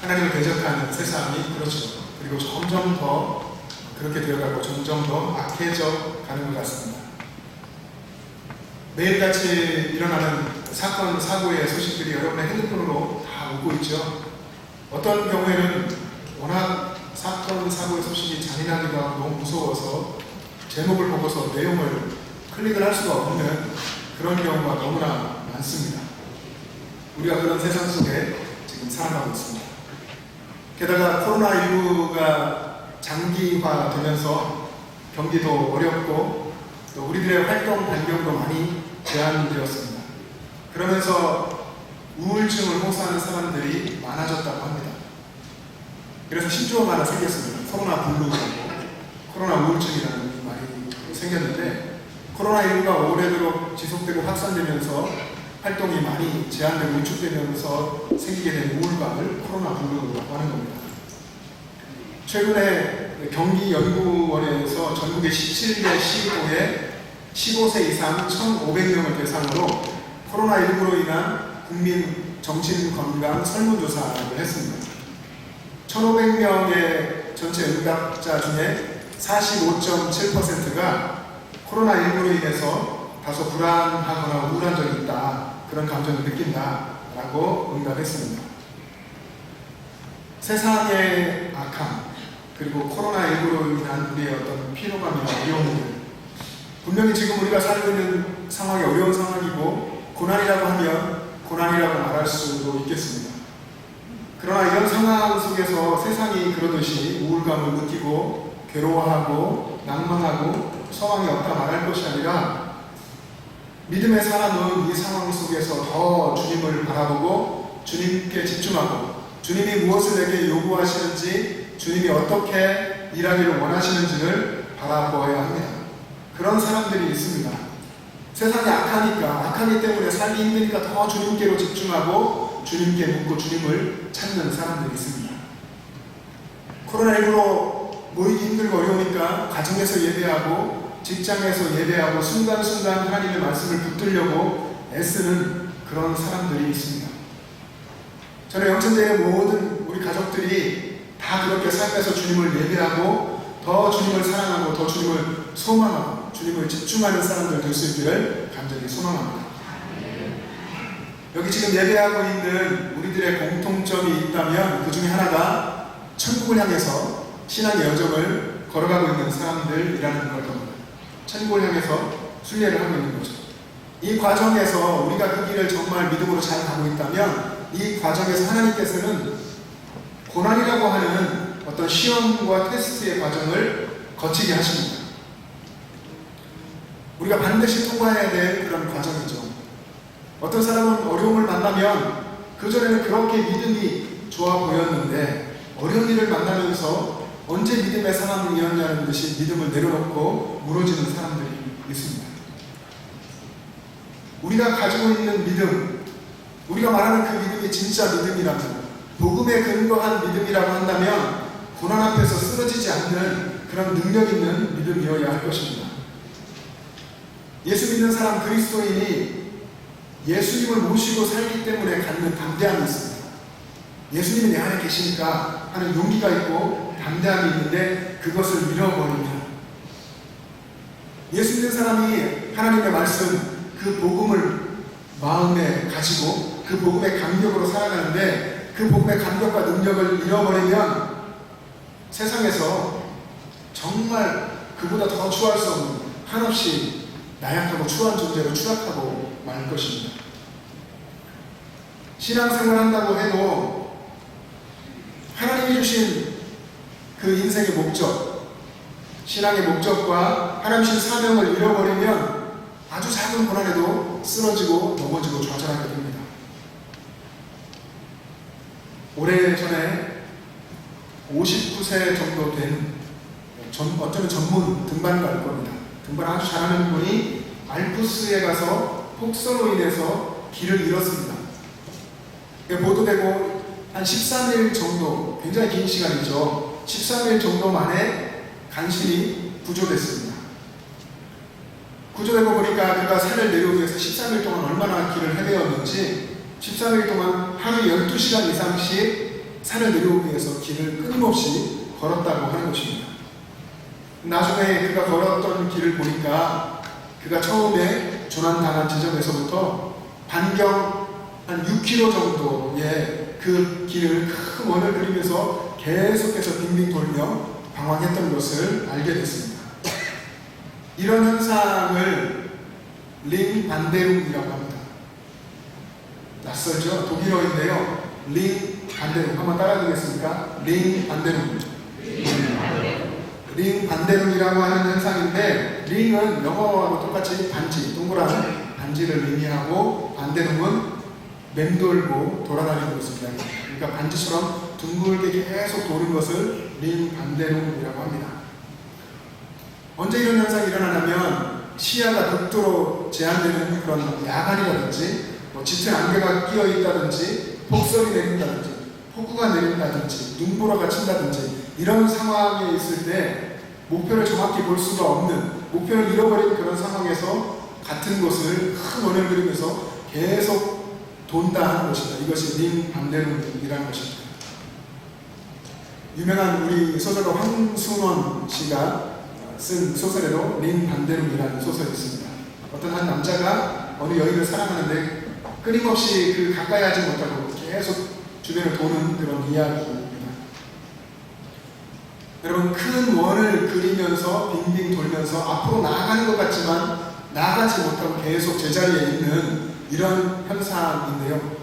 하나님을 대적하는 세상이 그렇죠. 그리고 점점 더 그렇게 되어가고 점점 더 악해져 가는 것 같습니다. 매일같이 일어나는 사건, 사고의 소식들이 여러분의 핸드폰으로 다 오고 있죠. 어떤 경우에는 워낙 사건, 사고의 소식이 잔인하기도 하고 너무 무서워서 제목을 보고서 내용을 클릭을 할 수가 없는 그런 경우가 너무나 많습니다. 우리가 그런 세상 속에 지금 살아가고 있습니다. 게다가 코로나19가 장기화되면서 경기도 어렵고 또 우리들의 활동 반경도 많이 제한되었습니다. 그러면서 우울증을 호소하는 사람들이 많아졌다고 합니다. 그래서 신조어가 하나 생겼습니다. 코로나 블루라고 코로나 우울증이라는 말이 생겼는데 코로나19가 오래도록 지속되고 확산되면서 활동이 많이 제한되고 위축되면서 생기게 된 우울감을 코로나 블루라고 하는 겁니다. 최근에 경기연구원에서 전국의 17개 시도에 15세 이상 1,500명을 대상으로 코로나19로 인한 국민 정신건강 설문조사를 했습니다. 1,500명의 전체 응답자 중에 45.7%가 코로나19로 인해서 다소 불안하거나 우울한 적이 있다. 그런 감정을 느낀다 라고 응답했습니다. 세상의 악함, 그리고 코로나19로 인한 우리의 어떤 피로감이나 어려움들, 분명히 지금 우리가 살고 있는 상황이 어려운 상황이고, 고난이라고 하면 고난이라고 말할 수도 있겠습니다. 그러나 이런 상황 속에서 세상이 그러듯이 우울감을 느끼고, 괴로워하고, 낭만하고, 소망이 없다 말할 것이 아니라, 믿음의 사람은 이 상황 속에서 더 주님을 바라보고, 주님께 집중하고, 주님이 무엇을 내게 요구하시는지, 주님이 어떻게 일하기를 원하시는지를 바라보아야 합니다. 그런 사람들이 있습니다. 세상이 악하니까, 악하기 때문에 살기 힘드니까 더 주님께로 집중하고, 주님께 묻고 주님을 찾는 사람들이 있습니다. 코로나19로 모이기 힘들고 어려우니까 가정에서 예배하고, 직장에서 예배하고, 순간순간 하나님의 말씀을 붙들려고 애쓰는 그런 사람들이 있습니다. 저는 영천제의 모든 우리 가족들이 다 그렇게 삶에서 주님을 예배하고 더 주님을 사랑하고 더 주님을 소망하고 주님을 집중하는 사람들 될 수 있기를 간절히 소망합니다. 여기 지금 예배하고 있는 우리들의 공통점이 있다면 그 중에 하나가 천국을 향해서 신앙의 여정을 걸어가고 있는 사람들이라는 걸 겁니다. 천국을 향해서 순례를 하고 있는 거죠. 이 과정에서 우리가 그 길을 정말 믿음으로 잘 가고 있다면 이 과정에서 하나님께서는 고난이라고 하는 어떤 시험과 테스트의 과정을 거치게 하십니다. 우리가 반드시 통과해야 될 그런 과정이죠. 어떤 사람은 어려움을 만나면 그전에는 그렇게 믿음이 좋아 보였는데 어려운 일을 만나면서 언제 믿음의 사람이었냐는 듯이 믿음을 내려놓고 무너지는 사람들이 있습니다. 우리가 가지고 있는 믿음, 우리가 말하는 그 믿음이 진짜 믿음이라면, 복음에 근거한 믿음이라고 한다면, 고난 앞에서 쓰러지지 않는 그런 능력 있는 믿음이어야 할 것입니다. 예수 믿는 사람 그리스도인이 예수님을 모시고 살기 때문에 갖는 담대함이 있습니다. 예수님이 내 안에 계시니까 하는 용기가 있고 담대함이 있는데 그것을 잃어버리면 예수 믿는 사람이 하나님의 말씀 그 복음을 마음에 가지고 그 복음의 감격으로 살아가는데 그 복음의 감격과 능력을 잃어버리면 세상에서 정말 그보다 더 추할 수 없는 한없이 나약하고 추한 존재로 추락하고 말 것입니다. 신앙생활 한다고 해도 하나님이 주신 그 인생의 목적, 신앙의 목적과 하나님 주신 사명을 잃어버리면 아주 작은 고난에도 쓰러지고 넘어지고 좌절하게 됩니다. 오래전에 59세 정도 된 전, 어쩌면 전문 등반가일 겁니다. 등반 아주 잘하는 분이 알프스에 가서 폭설로 인해서 길을 잃었습니다. 보도되고 한 13일 정도, 굉장히 긴 시간이죠. 13일 정도 만에 간신히 구조됐습니다. 구조되고 보니까 그가 산을 내려오기 위해서 13일 동안 얼마나 길을 헤매었는지 13일 동안 하루 12시간 이상씩 산을 내려오기 위해서 길을 끊임없이 걸었다고 하는 것입니다. 나중에 그가 걸었던 길을 보니까 그가 처음에 조난당한 지점에서부터 반경 한 6km 정도의 그 길을 큰 원을 그리면서 계속해서 빙빙 돌며 방황했던 것을 알게 됐습니다. 이런 현상을 링 반데rum이라고 합니다. 낯설죠? 독일어인데요. 링 반데룸 한번 따라하겠습니까? 링 반데룸. 링 반데룸이라고 하는 현상인데 링은 영어하고 똑같이 반지, 동그란 반지를 의미하고 반데룸은 맴돌고 돌아다니는 이야기합니다. 그러니까 반지처럼 둥글게 계속 도는 것을 링 반데룸이라고 합니다. 언제 이런 현상이 일어나냐면 시야가 극도로 제한되는 그런 야간이라든지 뭐 짙은 안개가 끼어 있다든지 폭설이 내린다든지 폭우가 내린다든지 눈보라가 친다든지 이런 상황에 있을 때 목표를 정확히 볼 수가 없는 목표를 잃어버린 그런 상황에서 같은 곳을 큰 원을 그리면서 계속 돈다 하는 것입니다. 이것이 링 반대론이라는 것입니다. 유명한 우리 소설가 황순원 씨가 쓴 소설에도 링 반대론이라는 소설이 있습니다. 어떤 한 남자가 어느 여인을 사랑하는데 끊임없이 그 가까이 하지 못하고 계속 주변을 도는 그런 이야기입니다. 여러분 큰 원을 그리면서 빙빙 돌면서 앞으로 나아가는 것 같지만 나아가지 못하고 계속 제자리에 있는 이런 현상인데요.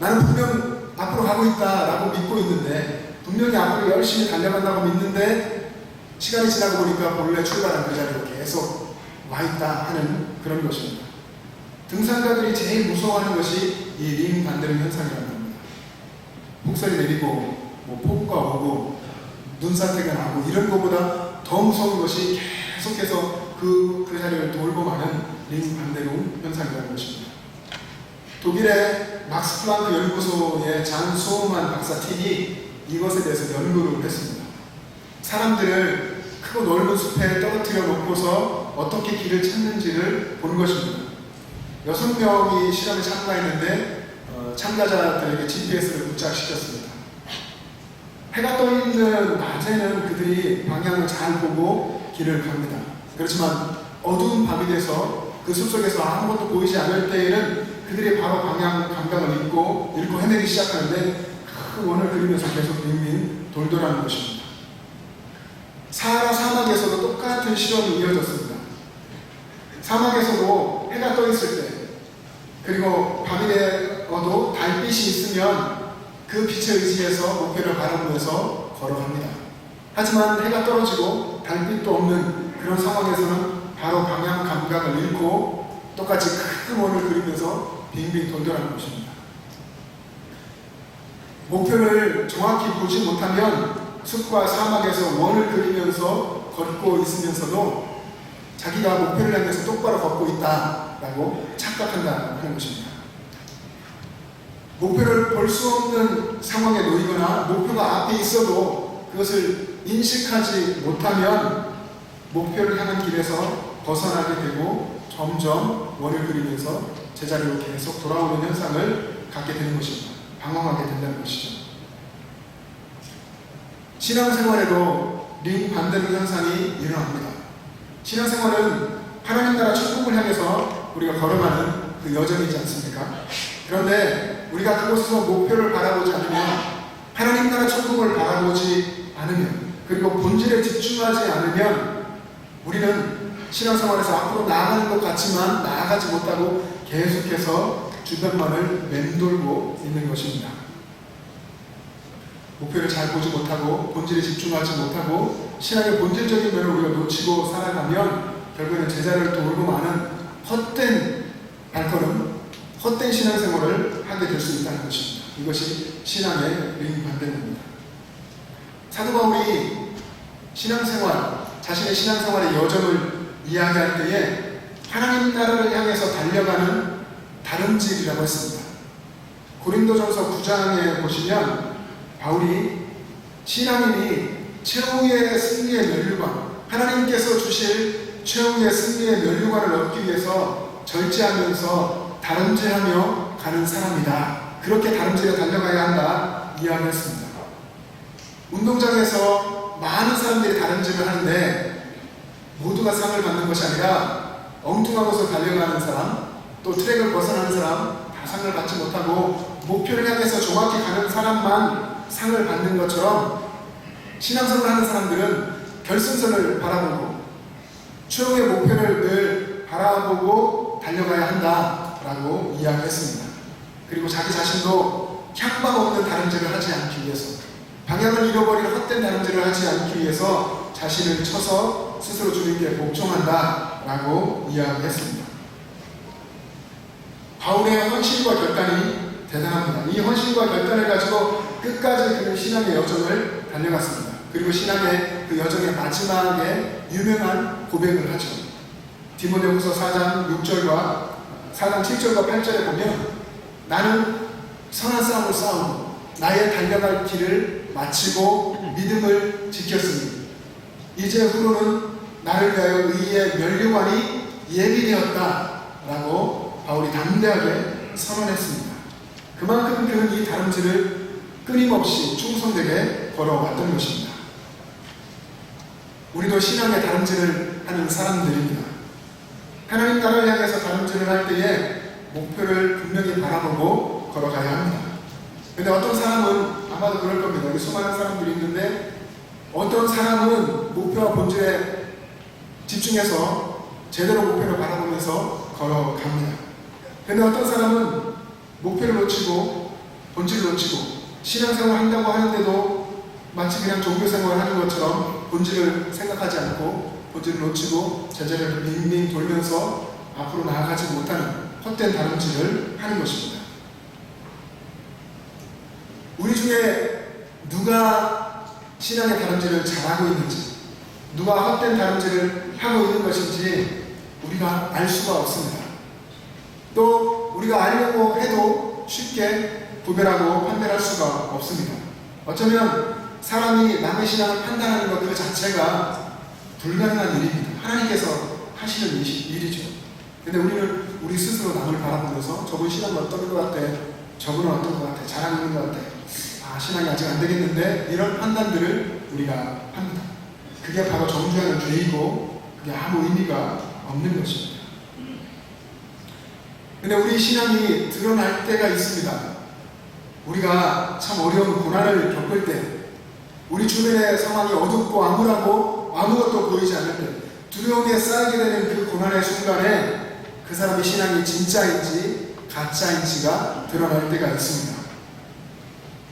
나는 분명 앞으로 가고 있다라고 믿고 있는데 분명히 앞으로 열심히 달려간다고 믿는데 시간이 지나고 보니까 본래 출발한 그 자리로 계속 와 있다 하는 그런 것입니다. 등산가들이 제일 무서워하는 것이 이 링 반대로 현상이라는 겁니다. 폭설이 내리고 뭐 폭우가 오고 눈사태가 나고 이런 것보다 더 무서운 것이 계속해서 그, 그 자리를 돌고 마는 링 반대로 현상이라는 것입니다. 독일의 막스 플랑크 연구소의 장 소만 박사 팀이 이것에 대해서 연구를 했습니다. 사람들을 크고 넓은 숲에 떨어뜨려 놓고서 어떻게 길을 찾는지를 본 것입니다. 여섯 명이 실험에 참가했는데 어, 참가자들에게 GPS를 부착시켰습니다. 해가 떠 있는 낮에는 그들이 방향을 잘 보고 길을 갑니다. 그렇지만 어두운 밤이 돼서 그 숲속에서 아무것도 보이지 않을 때에는 그들이 바로 방향 감각을 잃고 잃고 헤매기 시작하는데 그 원을 그리면서 계속 빙빙 돌돌하는 것입니다. 사하라 사막에서도 똑같은 실험이 이어졌습니다. 사막에서도 해가 떠 있을 때 그리고 되어도 달빛이 있으면 그 빛에 의지해서 목표를 바라보면서 걸어갑니다. 하지만 해가 떨어지고 달빛도 없는 그런 상황에서는 바로 방향 감각을 잃고 똑같이 큰 원을 그리면서 빙빙 돌돌하는 것입니다. 목표를 정확히 보지 못하면 숲과 사막에서 원을 그리면서 걷고 있으면서도 자기가 목표를 향해서 똑바로 걷고 있다라고 착각한다 하는 것입니다. 목표를 볼 수 없는 상황에 놓이거나 목표가 앞에 있어도 그것을 인식하지 못하면 목표를 향한 길에서 벗어나게 되고 점점 원을 그리면서 제자리로 계속 돌아오는 현상을 갖게 되는 것입니다. 방황하게 된다는 것이죠. 신앙생활에도 링 반대로 현상이 일어납니다. 신앙생활은 하나님 나라 천국을 향해서 우리가 걸어가는 그 여정이지 않습니까? 그런데 우리가 그곳에서 목표를 바라보지 않으면 하나님 나라 천국을 바라보지 않으면 그리고 본질에 집중하지 않으면 우리는 신앙생활에서 앞으로 나아가는 것 같지만 나아가지 못하고 계속해서 주변만을 맴돌고 있는 것입니다. 목표를 잘 보지 못하고 본질에 집중하지 못하고 신앙의 본질적인 면을 우리가 놓치고 살아가면 결국에는 제자를 돌고 마는 헛된 발걸음, 헛된 신앙생활을 하게 될 수 있다는 것입니다. 이것이 신앙의 링 반대입니다. 사도 바울이 신앙생활, 자신의 신앙생활의 여정을 이야기할 때에 하나님 나라를 향해서 달려가는 다름질이라고 했습니다. 고린도전서 9장에 보시면 바울이 신앙인이 최후의 승리의 면류관, 하나님께서 주실 최후의 승리의 면류관을 얻기 위해서 절제하면서 다름질하며 가는 사람이다. 그렇게 다름질에 달려가야 한다 이야기했습니다. 운동장에서 많은 사람들이 다름질을 하는데 모두가 상을 받는 것이 아니라 곳을 달려가는 사람, 또 트랙을 벗어나는 사람 다 상을 받지 못하고 목표를 향해서 정확히 가는 사람만 상을 받는 것처럼 신앙생활 하는 사람들은 결승선을 바라보고 최후의 목표를 늘 바라보고 달려가야 한다라고 이야기했습니다. 그리고 자기 자신도 향방 없는 다름질을 하지 않기 위해서 방향을 잃어버린 헛된 다름질을 하지 않기 위해서 자신을 쳐서 스스로 주님께 복종한다라고 이야기했습니다. 바울의 헌신과 결단이 대단합니다. 이 헌신과 결단을 가지고 끝까지 그 신앙의 여정을 달려갔습니다. 그리고 신앙의 그 여정의 마지막에 유명한 고백을 하죠. 디모데후서 4장 6절과 4장 7절과 8절에 보면 나는 선한 싸움을 싸우고 나의 달려갈 길을 마치고 믿음을 지켰으니 이제 후로는 나를 위하여 의의 면류관이 예비되었다라고 바울이 담대하게 선언했습니다. 그만큼 그는 이 다름질을 끊임없이 충성되게 걸어왔던 것입니다. 우리도 신앙의 다름질을 하는 사람들입니다. 하나님 나라를 향해서 다름질을 할 때에 목표를 분명히 바라보고 걸어가야 합니다. 근데 어떤 사람은 아마도 그럴 겁니다. 여기 수많은 사람들이 있는데 어떤 사람은 목표와 본질에 집중해서 제대로 목표를 바라보면서 걸어갑니다. 근데 어떤 사람은 목표를 놓치고 본질을 놓치고 신앙생활 한다고 하는데도 마치 그냥 종교생활 하는 것처럼 본질을 생각하지 않고 본질을 놓치고 제자리를 빙빙 돌면서 앞으로 나아가지 못하는 헛된 다름질을 하는 것입니다. 우리 중에 누가 신앙의 다름질을 잘하고 있는지, 누가 헛된 다름질을 하고 있는 것인지 우리가 알 수가 없습니다. 또 우리가 알려고 해도 쉽게 구별하고 판별할 수가 없습니다. 어쩌면 사람이 남의 신앙을 판단하는 것 그 자체가 불가능한 일입니다. 하나님께서 하시는 일이죠. 근데 우리는 우리 스스로 남을 바라보면서 저분 신앙이 어떤 것 같아, 저분은 어떤 것 같아, 잘하고 있는 것 같아, 아, 신앙이 아직 안 되겠는데, 이런 판단들을 우리가 합니다. 그게 바로 정죄하는 죄이고, 그게 아무 의미가 없는 것입니다. 근데 우리 신앙이 드러날 때가 있습니다. 우리가 참 어려운 고난을 겪을 때, 우리 주변의 상황이 어둡고 암울하고 아무것도 보이지 않을 때, 두려움에 쌓이게 되는 그 고난의 순간에 그 사람의 신앙이 진짜인지 가짜인지가 드러날 때가 있습니다.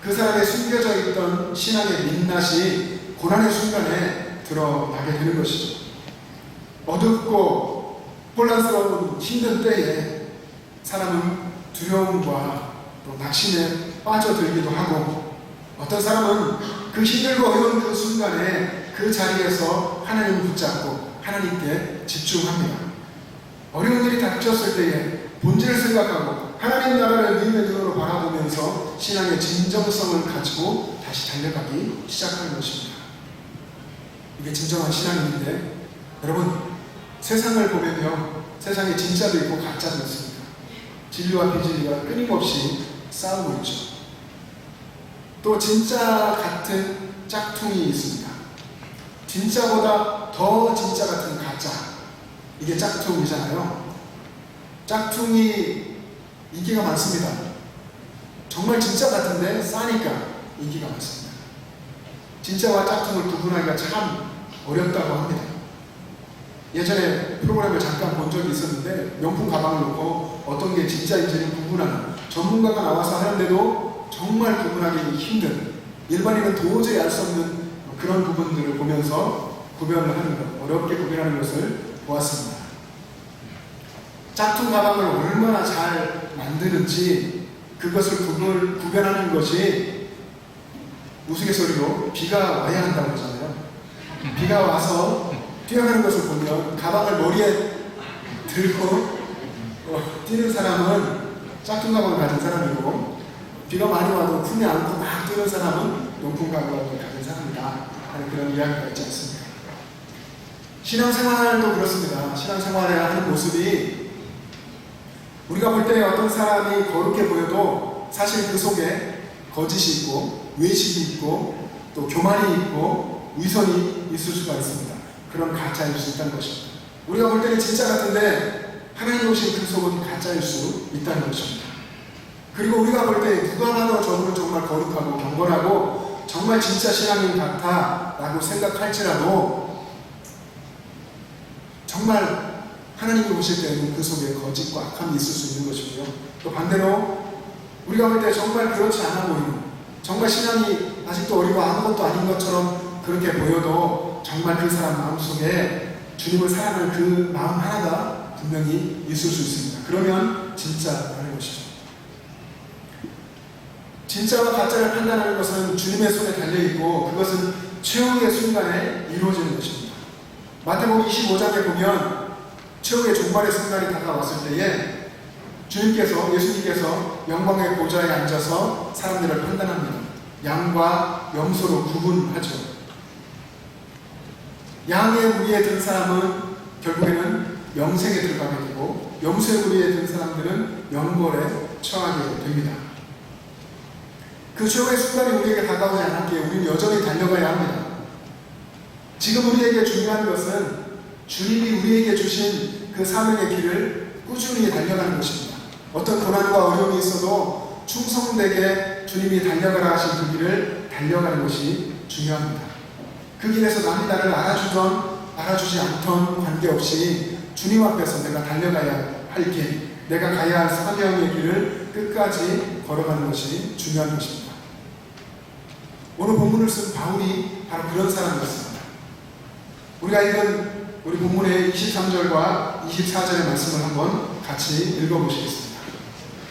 그 사람의 숨겨져 있던 신앙의 민낯이 고난의 순간에 드러나게 되는 것이죠. 어둡고 혼란스러운 힘든 때에 사람은 두려움과 또 낙심에 빠져들기도 하고 어떤 사람은 그 힘들고 어려운 그 순간에 그 자리에서 하나님을 붙잡고 하나님께 집중합니다. 어려운 일이 닥쳤을 때에 본질을 생각하고 하나님 나라를 믿음의 눈으로 바라보면서 신앙의 진정성을 가지고 다시 달려가기 시작하는 것입니다. 이게 진정한 신앙인데 여러분 세상을 보면요 세상에 진짜도 있고 가짜도 있습니다. 진리와 비진리가 끊임없이 싸우고 있죠. 또 진짜 같은 짝퉁이 있습니다. 진짜보다 더 진짜 같은 가짜. 이게 짝퉁이잖아요. 짝퉁이 인기가 많습니다. 정말 진짜 같은데 싸니까 인기가 많습니다. 진짜와 짝퉁을 구분하기가 참 어렵다고 합니다. 예전에 프로그램을 잠깐 본 적이 있었는데 명품 가방을 놓고 어떤 게 진짜인지를 구분하는 전문가가 나와서 하는데도 정말 구분하기 힘든 일반인은 도저히 알 수 없는 그런 부분들을 보면서 구별을 하는 것, 어렵게 구별하는 것을 보았습니다. 짝퉁 가방을 얼마나 잘 만드는지 그것을 구별, 구별하는 것이 우스갯소리로 비가 와야 한다고 하잖아요. 비가 와서 뛰어가는 것을 보면 가방을 머리에 들고 어, 뛰는 사람은 짝퉁 가방을 가진 사람이고 비가 많이 와도 품에 안고 막 뛰는 사람은 용품 가방을 가진 사람이다 하는 그런 이야기가 있지 않습니까? 신앙생활도 그렇습니다. 신앙생활에 하는 모습이 우리가 볼 때 어떤 사람이 거룩해 보여도 사실 그 속에 거짓이 있고 외식이 있고 또 교만이 있고 위선이 있을 수가 있습니다. 그런 가짜일 수 있다는 것입니다. 우리가 볼 때는 진짜 같은데 하나님 오신 그 속은 가짜일 수 있다는 것입니다. 그리고 우리가 볼 때 누가 봐도 저분은 정말 거룩하고 경건하고 정말 진짜 신앙인 같아라고 생각할지라도 정말 하나님이 오실 때는 그 속에 거짓과 악함이 있을 수 있는 것이고요. 또 반대로 우리가 볼 때 정말 그렇지 않아 보이는 정말 신앙이 아직도 어리고 아무것도 아닌 것처럼 그렇게 보여도 정말 그 사람 마음속에 주님을 사랑하는 그 마음 하나가 분명히 있을 수 있습니다. 그러면 진짜라는 것이죠. 진짜와 가짜를 판단하는 것은 주님의 손에 달려있고 그것은 최후의 순간에 이루어지는 것입니다. 마태복음 25장에 보면 최후의 종말의 순간이 다가왔을 때에 주님께서 예수님께서 영광의 보좌에 앉아서 사람들을 판단합니다. 양과 염소로 구분하죠. 양의 무리에 든 사람은 결국에는 영생에 들어가게 되고 염소의 무리에 든 사람들은 영벌에 처하게 됩니다. 그 최후의 순간이 우리에게 다가오지 않았기에 우리는 여전히 달려가야 합니다. 지금 우리에게 중요한 것은 주님이 우리에게 주신 그 사명의 길을 꾸준히 달려가는 것입니다. 어떤 고난과 어려움이 있어도 충성되게 주님이 달려가라 하신 그 길을 달려가는 것이 중요합니다. 그 길에서 남이 나를 알아주던 알아주지 않던 관계없이 주님 앞에서 내가 달려가야 할 길, 내가 가야 할 사명의 길을 끝까지 걸어가는 것이 중요한 것입니다. 오늘 본문을 쓴 바울이 바로 그런 사람이었습니다. 우리가 읽은 우리 본문의 23절과 24절의 말씀을 한번 같이 읽어보시겠습니다.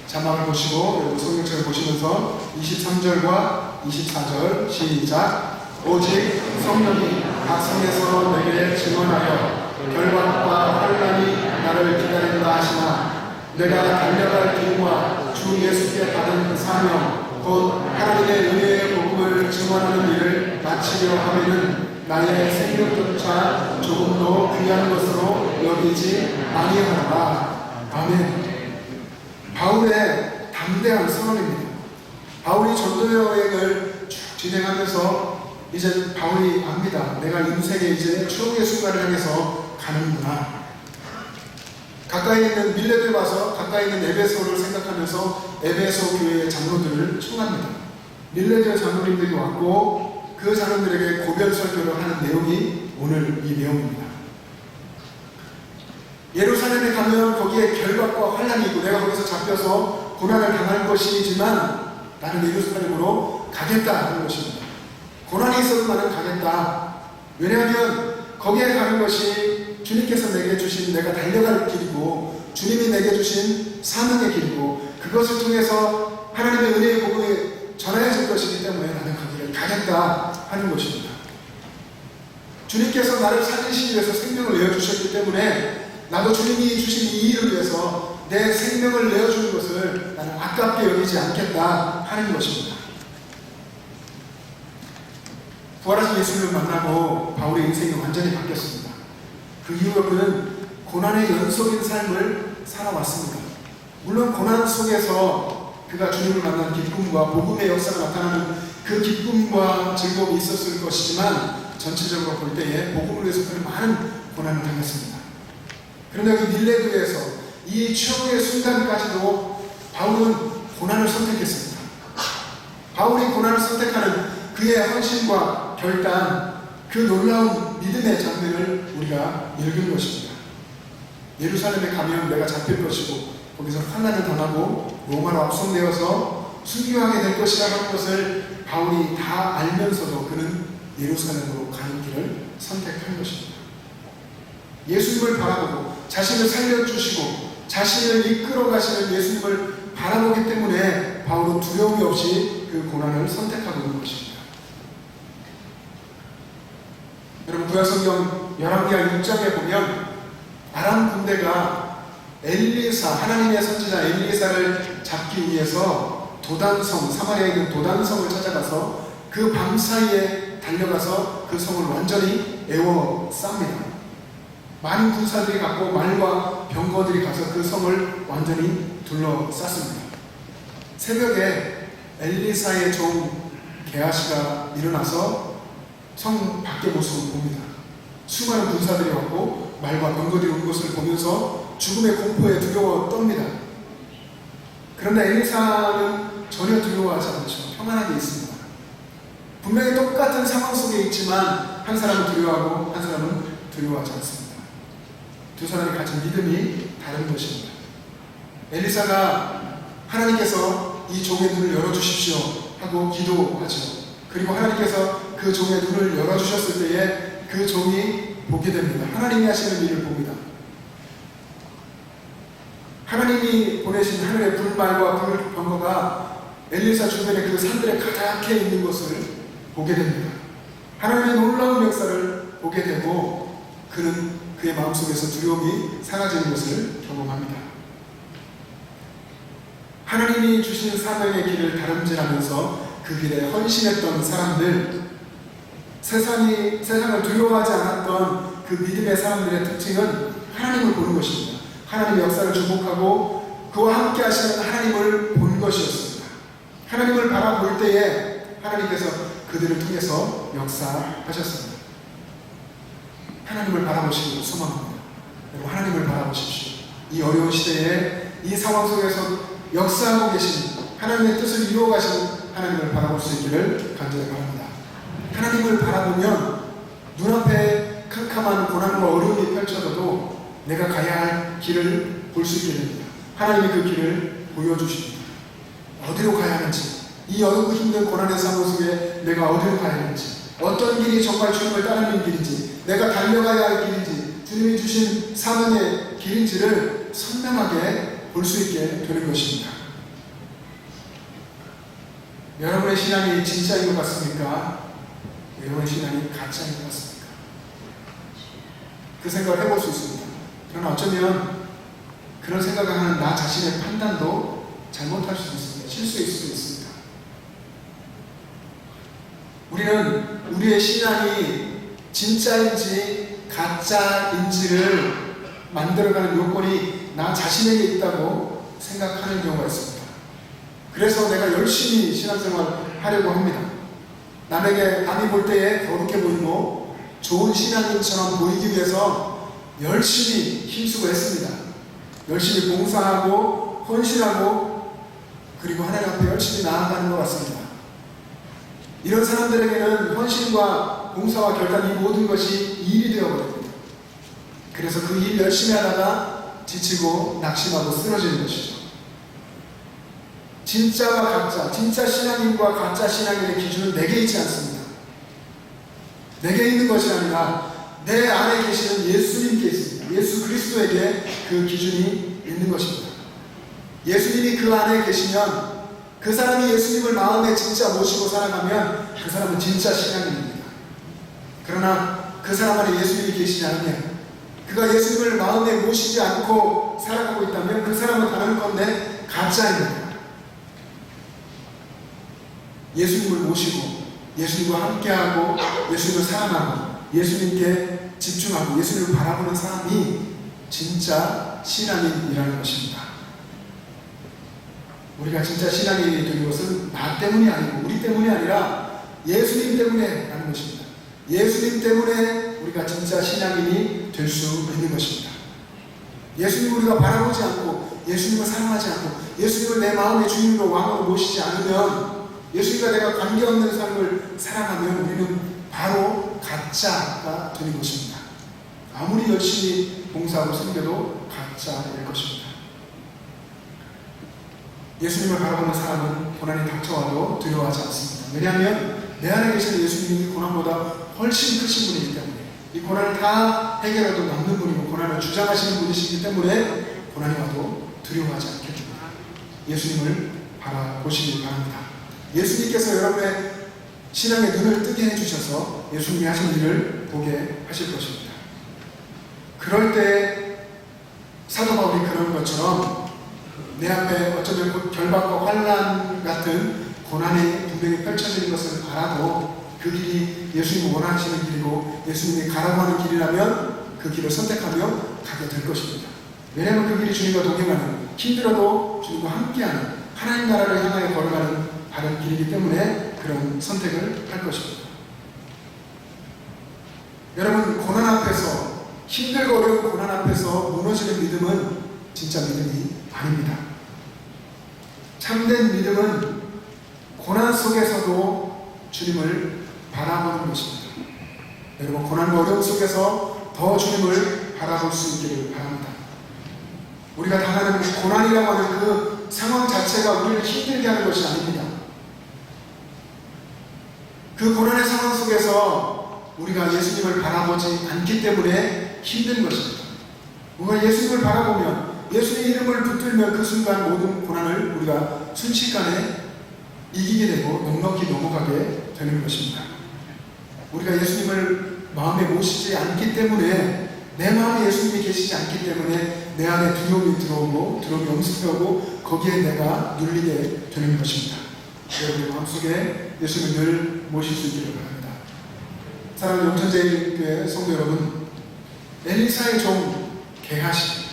자막을 보시고 여러분 성경책을 보시면서 23절과 24절 시작 오직 성령이 각 성에서 내게 증언하여 결박과 환란이 나를 기다린다 하시나 내가 달려갈 길과 주 예수께 받은 사명 곧 하나님의 은혜의 복음을 증언하는 일을 마치려 하면은 나의 생명조차 조금도 귀한 것으로 여기지 아니하노라. 아멘. 바울의 담대한 선언입니다. 바울이 전도 여행을 쭉 진행하면서 이제 바울이 압니다. 내가 인생의 이제 최후의 순간을 향해서 가는구나. 가까이 있는 밀레를 봐서 가까이 있는 에베소를 생각하면서 에베소 교회의 장로들을 청합니다. 밀레교 장로님들이 왔고 그 장로들에게 고별 설교를 하는 내용이 오늘 이 내용입니다. 예루살렘에 가면 거기에 결박과 환란이 있고 내가 거기서 잡혀서 고난을 당할 것이지만 나는 예루살렘으로 가겠다 하는 것입니다. 고난이 있어도 나는 가겠다. 왜냐하면 거기에 가는 것이 주님께서 내게 주신 내가 달려갈 길이고 주님이 내게 주신 사명의 길이고 그것을 통해서 하나님의 은혜의 복음이 전해질 것이기 때문에 나는 그 길을 가겠다 하는 것입니다. 주님께서 나를 살리시기 위해서 생명을 내어주셨기 때문에 나도 주님이 주신 이 일을 위해서 내 생명을 내어주는 것을 나는 아깝게 여기지 않겠다 하는 것입니다. 부활하신 예수님을 만나고 바울의 인생이 완전히 바뀌었습니다. 그 이후로 그는 고난의 연속인 삶을 살아왔습니다. 물론 고난 속에서 그가 주님을 만난 기쁨과 복음의 역사가 나타나는 그 기쁨과 즐거움이 있었을 것이지만 전체적으로 볼 때에 복음을 위해서 그는 많은 고난을 당했습니다. 그런데 그 밀레드에서 이 최후의 순간까지도 바울은 고난을 선택했습니다. 바울이 고난을 선택하는 그의 헌신과 결단, 그 놀라운 믿음의 장면을 우리가 읽은 것입니다. 예루살렘에 가면 내가 잡힐 것이고 거기서 환난을 당하고 로마로 압송되어서 순교하게 될 것이라는 것을 바울이 다 알면서도 그는 예루살렘으로 가는 길을 선택한 것입니다. 예수님을 바라보고 자신을 살려주시고 자신을 이끌어 가시는 예수님을 바라보기 때문에 바울은 두려움이 없이 그 고난을 선택하고 있는 것입니다. 여러분 구약성경 11기하 6장에 보면 아람 군대가 엘리사 하나님의 선지자 엘리사를 잡기 위해서 도단성 사마리아에 있는 도단성을 찾아가서 그 밤사이에 달려가서 그 성을 완전히 에워쌉니다. 많은 군사들이 갔고 말과 병거들이 가서 그 성을 완전히 둘러쌌습니다. 새벽에 엘리사의 종 개아시가 일어나서 성 밖의 모습을 봅니다. 수많은 군사들이 왔고 말과 병거들이 온 것을 보면서 죽음의 공포에 두려워 떱니다. 그런데 엘리사는 전혀 두려워하지 않죠. 평안하게 있습니다. 분명히 똑같은 상황 속에 있지만 한 사람은 두려워하고 한 사람은 두려워하지 않습니다. 두 사람이 가진 믿음이 다른 것입니다. 엘리사가 하나님께서 이 종의 눈을 열어주십시오 하고 기도하죠. 그리고 하나님께서 그 종의 눈을 열어주셨을 때에 그 종이 보게 됩니다. 하나님이 하시는 일을 봅니다. 하나님이 보내신 하늘의 불말과 불 병거가 엘리사 주변의 그 산들에 가득해 있는 것을 보게 됩니다. 하나님의 놀라운 역사를 보게 되고 그는 그의 마음속에서 두려움이 사라지는 것을 경험합니다. 하나님이 주신 사명의 길을 다름질하면서 그 길에 헌신했던 사람들, 세상이, 세상을 두려워하지 않았던 그 믿음의 사람들의 특징은 하나님을 보는 것입니다. 하나님의 역사를 주목하고 그와 함께 하시는 하나님을 본 것이었습니다. 하나님을 바라볼 때에 하나님께서 그들을 통해서 역사하셨습니다. 하나님을 바라보시고 소망합니다. 여러분 하나님을 바라보십시오. 이 어려운 시대에 이 상황 속에서 역사하고 계신 하나님의 뜻을 이루어 가시는 하나님을 바라볼 수 있기를 간절히 바랍니다. 하나님을 바라보면 눈앞에 캄캄한 고난과 어려움이 펼쳐져도 내가 가야 할 길을 볼 수 있게 됩니다. 하나님이 그 길을 보여주십니다. 어디로 가야 하는지, 이 어렵고 힘든 고난의 상황 속에 내가 어디로 가야 하는지, 어떤 길이 정말 주님을 따르는 길인지, 내가 달려가야 할 길인지, 주님이 주신 사명의 길인지를 선명하게 볼 수 있게 되는 것입니다. 여러분의 신앙이 진짜인 것 같습니까? 여러분의 신앙이 가짜인 것 같습니까? 그 생각을 해볼 수 있습니다. 그러나 어쩌면 그런 생각을 하는 나 자신의 판단도 잘못할 수도 있습니다. 실수일 수도 있습니다. 우리는 우리의 신앙이 진짜인지 가짜인지를 만들어가는 요건이 나 자신에게 있다고 생각하는 경우가 있습니다. 그래서 내가 열심히 신앙생활 하려고 합니다. 남에게 남이 볼 때에 거룩해 보이고 좋은 신앙인처럼 보이기 위해서 열심히 힘쓰고 했습니다. 열심히 봉사하고 헌신하고 그리고 하나님 앞에 열심히 나아가는 것 같습니다. 이런 사람들에게는 헌신과 봉사와 결단 이 모든 것이 일이 되어버립니다. 그래서 그 일 열심히 하다가 지치고 낙심하고 쓰러지는 것이죠. 진짜와 가짜, 진짜 신앙인과 가짜 신앙인의 기준은 내게 있지 않습니다. 내게 있는 것이 아니라 내 안에 계시는 예수님께 있습니다. 예수 그리스도에게 그 기준이 있는 것입니다. 예수님이 그 안에 계시면 그 사람이 예수님을 마음에 진짜 모시고 살아가면 그 사람은 진짜 신앙인입니다. 그러나 그 사람 안에 예수님이 계시지 않으면 그가 예수님을 마음에 모시지 않고 살아가고 있다면 그 사람은 다른 건데 가짜입니다. 예수님을 모시고 예수님과 함께하고 예수님을 사랑하고 예수님께 집중하고 예수님을 바라보는 사람이 진짜 신앙인이라는 것입니다. 우리가 진짜 신앙인이 되는 것은 나 때문이 아니고 우리 때문이 아니라 예수님 때문에 라는 것입니다. 예수님 때문에 우리가 진짜 신앙인이 될 수 있는 것입니다. 예수님을 우리가 바라보지 않고 예수님을 사랑하지 않고 예수님을 내 마음의 주인으로 왕으로 모시지 않으면 예수님과 내가 관계없는 삶을 살아가면 우리는 바로 가짜가 되는 것입니다. 아무리 열심히 봉사하고 섬겨도 가짜일 것입니다. 예수님을 바라보는 사람은 고난이 닥쳐와도 두려워하지 않습니다. 왜냐하면 내 안에 계신 예수님이 고난보다 훨씬 크신 분이기 때문에 이 고난을 다 해결해도 남는 분이고 고난을 주장하시는 분이시기 때문에 고난이 와도 두려워하지 됩니다. 예수님을 바라보시기 바랍니다. 예수님께서 여러분의 신앙의 눈을 뜨게 해주셔서 예수님이 하신 일을 보게 하실 것입니다. 그럴 때 사도 바울이 그런 것처럼 내 앞에 어쩌면 그 결박과 환란 같은 고난이 분명히 펼쳐지는 것을 알아도 그 길이 예수님이 원하시는 길이고 예수님이 가라고 하는 길이라면 그 길을 선택하며 가게 될 것입니다. 왜냐하면 그 길이 주님과 동행하는 힘들어도 주님과 함께하는 하나님 나라를 향하여 걸어가는 바른 길이기 때문에 그런 선택을 할 것입니다. 여러분 고난 앞에서 힘들고 어려운 고난 앞에서 무너지는 믿음은 진짜 믿음이 아닙니다. 참된 믿음은 고난 속에서도 주님을 바라보는 것입니다. 여러분 고난과 어려움 속에서 더 주님을 바라볼 수 있기를 바랍니다. 우리가 당하는 고난이라고 하는 그 상황 자체가 우리를 힘들게 하는 것이 아닙니다. 그 고난의 상황 속에서 우리가 예수님을 바라보지 않기 때문에 힘든 것입니다. 우리가 예수님을 바라보면 예수의 이름을 붙들면 그 순간 모든 고난을 우리가 순식간에 이기게 되고 넉넉히 넘어가게 되는 것입니다. 우리가 예수님을 마음에 모시지 않기 때문에 내 마음에 예수님이 계시지 않기 때문에 내 안에 두려움이 들어오고 두려움이 엄습하고 거기에 내가 눌리게 되는 것입니다. 여러분의 마음속에 예수님을 늘 모실 수 있기를 바랍니다. 사랑하는 영천제일교회 성도 여러분, 엘리사의 종 게하시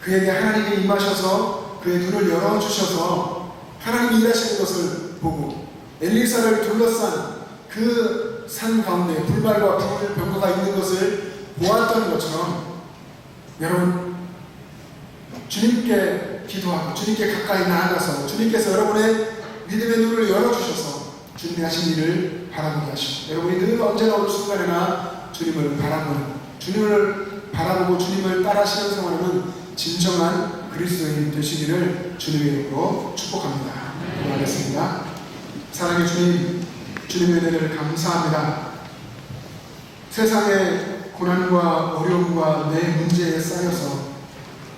그에게 하나님이 임하셔서 그의 눈을 열어주셔서 하나님이 일하시는 것을 보고 엘리사를 둘러싼 그 산 가운데 불발과 불 병거가 있는 것을 보았던 것처럼 여러분 주님께 기도하고 주님께 가까이 나아가서 주님께서 여러분의 믿음의 눈을 열어주셔서 주님이 하신 일을 바라보게 하시고 여러분이 늘 언제나 어느 순간에나 주님을 바라보는 주님을 바라보고 주님을 따라하시는 생활은 진정한 그리스도인 되시기를 주님의 이름으로 축복합니다. 기도하겠습니다. 사랑의 주님, 주님의 은혜를 감사합니다. 세상의 고난과 어려움과 내 문제에 쌓여서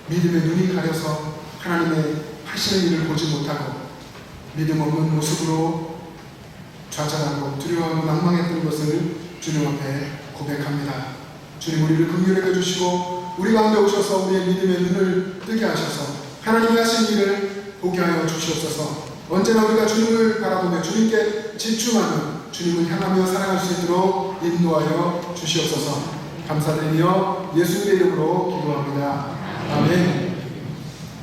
믿음의 눈이 가려서 하나님의 하시는 일을 보지 못하고 믿음 없는 모습으로 좌절하고 두려워하고 낭망했던 것을 주님 앞에 고백합니다. 주님 우리를 긍휼히 여주시고 우리 가운데 오셔서 우리의 믿음의 눈을 뜨게 하셔서 하나님이 하신 일을 보게 하여 주시옵소서 언제나 우리가 주님을 바라보며 주님께 집중하며 주님을 향하며 살아갈 수 있도록 인도하여 주시옵소서 감사드리며 예수님의 이름으로 기도합니다. 아멘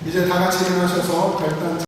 이제 다 같이 일어나셔서 별단